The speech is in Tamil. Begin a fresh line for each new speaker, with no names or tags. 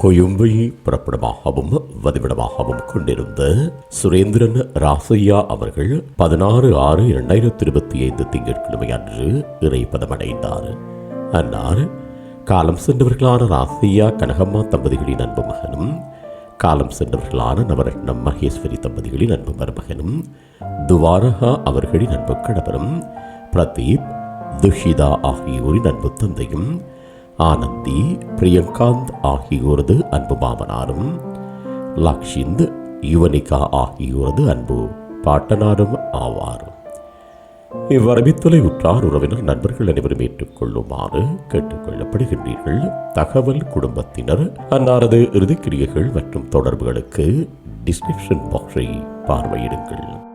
கொழும்பை புறப்படமாகவும் வதிவிடமாகவும் கொண்டிருந்த சுரேந்திரன் ராசையா அவர்கள் பதினாறு ஆறு இரண்டாயிரத்தி இருபத்தி ஐந்து திங்கட்கிழமை அன்று இறைப்பதமடைந்தார் அன்னார் காலம் சென்றவர்களான ராசையா கனகம்மா தம்பதிகளின் அன்பு மகனும் காலம் சென்றவர்களான நவரத்னம் மகேஸ்வரி தம்பதிகளின் அன்பு மருமகனும் துவாரகா அவர்களின் அன்பு கணவரும் பிரதீப் துஷிதா ஆகியோரின் அன்பு தந்தையும் ஆனந்தி பிரியங்காந்த் ஆகியோரது அன்பு மாமனாரும் லக்ஷிந்த் யுவனிகா ஆகியோரது அன்பு பாட்டனாரும் ஆவார். இவ்வரவித்துளை உற்றார் உறவினர் நண்பர்கள் அனைவரும் ஏற்றுக்கொள்ளுமாறு கேட்டுக்கொள்ளப்படுகின்றீர்கள். தகவல் குடும்பத்தினர் அன்னாரது இறுதிக்கிரியைகள் மற்றும் தொடர்புகளுக்கு டிஸ்கிரிப்ஷன் பாக்ஸை பார்வையிடுங்கள்.